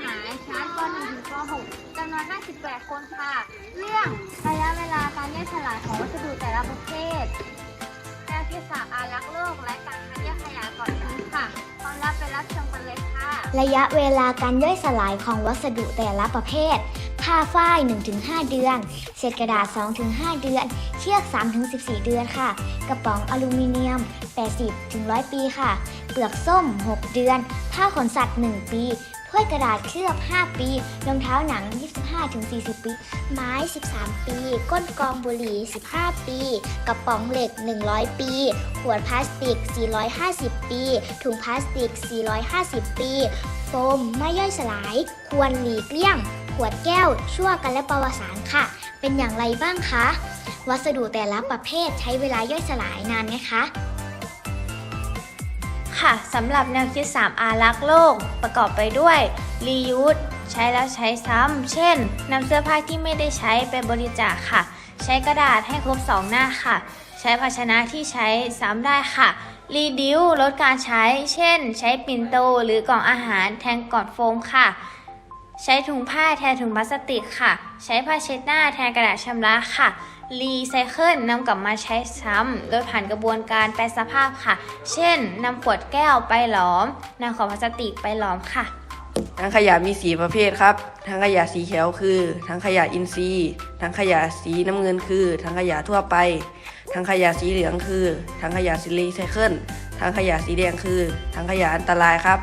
.6 จำนวน 58 คนค่ะ เรื่องระยะเวลาการย่อยสลายของวัสดุแต่ละประเภทแนวคิดศาล์อารักษ์โลกและการคัดแยกขยะก่อนทิ้งค่ะพร้อมรับไปรับชมกันเลยค่ะ ระยะเวลาการย่อยสลายของวัสดุแต่ละประเภท ผ้าฝ้าย 1-5 เดือน เศษกระดาษ 2-5 เดือน เชือก 3-14 เดือนค่ะ กระป๋องอลูมิเนียม 80-100 ปีค่ะ เปลือกส้ม 6 เดือน ผ้าขนสัตว์ 1 ปี ถ้วยกระดาษเคลือบ 5 ปี รองเท้าหนัง 25-40 ปี ไม้ 13 ปี ก้นกองบุหรี่ 15 ปี กระป๋องเหล็ก 100 ปี ขวดพลาสติก 450 ปี ถุงพลาสติก 450 ปี โฟมไม่ย่อยสลาย ควรหลีกเลี่ยง ขวดแก้ว ชั่วกันและประวสารค่ะ เป็นอย่างไรบ้างคะ วัสดุแต่ละประเภทใช้เวลาย่อยสลายนานไหมคะ ค่ะสำหรับแนวคิด3อารักโลก ประกอบไปด้วย reuse ใช้แล้วใช้ซ้ำ เช่นนำเสื้อผ้าที่ไม่ได้ใช้ไปบริจาคค่ะ ใช้กระดาษให้ครบ 2 หน้าค่ะ ใช้ภาชนะที่ใช้ซ้ำได้ค่ะ reduce ลดการใช้ เช่น ใช้ปิ่นโตหรือกล่องอาหารแทนกล่องโฟมค่ะ ใช้ถุงผ้าแทนถุงพลาสติกค่ะ ใช้ผ้าเช็ดหน้าแทนกระดาษชำระค่ะ รีไซเคิลนำกลับมาใช้ซ้ำโดยผ่านกระบวนการแปรสภาพค่ะ เช่นนำขวดแก้วไปหลอมนำของพลาสติกไปหลอมค่ะทั้งขยะมีสีประเภทครับทั้งขยะสีเขียวคือทั้งขยะอินทรีย์ทั้งขยะสีน้ำเงินคือทั้งขยะทั่วไปทั้งขยะสีเหลืองคือทั้งขยะสีรีไซเคิลทั้งขยะสีแดงคือทั้งขยะอันตรายครับ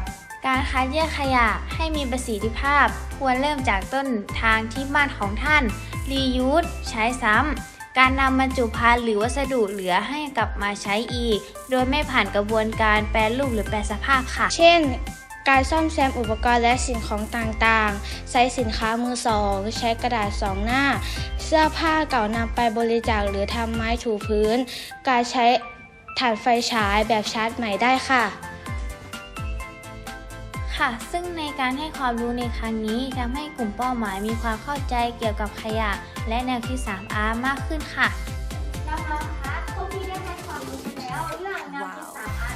การคัดแยกขยะให้มีประสิทธิภาพ ควรเริ่มจากต้นทางที่บ้านของท่าน reuse ใช้ซ้ำ การนำบรรจุภัณฑ์หรือวัสดุเหลือให้กลับมาใช้อีก โดยไม่ผ่านกระบวนการแปรรูปหรือแปรสภาพค่ะ เช่น การซ่อมแซมอุปกรณ์และสิ่งของต่างๆ ใช้สินค้ามือสอง ใช้กระดาษสองหน้า เสื้อผ้าเก่านำไปบริจาคหรือทำไม้ถูพื้น การใช้ถ่านไฟฉายแบบชาร์จใหม่ได้ค่ะ ค่ะ ซึ่งในการให้ความรู้ในครั้งนี้ทำให้กลุ่มเป้าหมายมีความเข้าใจเกี่ยวกับขยะ และแนวคิด 3R มากขึ้นค่ะ น้องๆคะพวกพี่ได้ให้ความรู้แล้วเรื่องแนวคิด 3R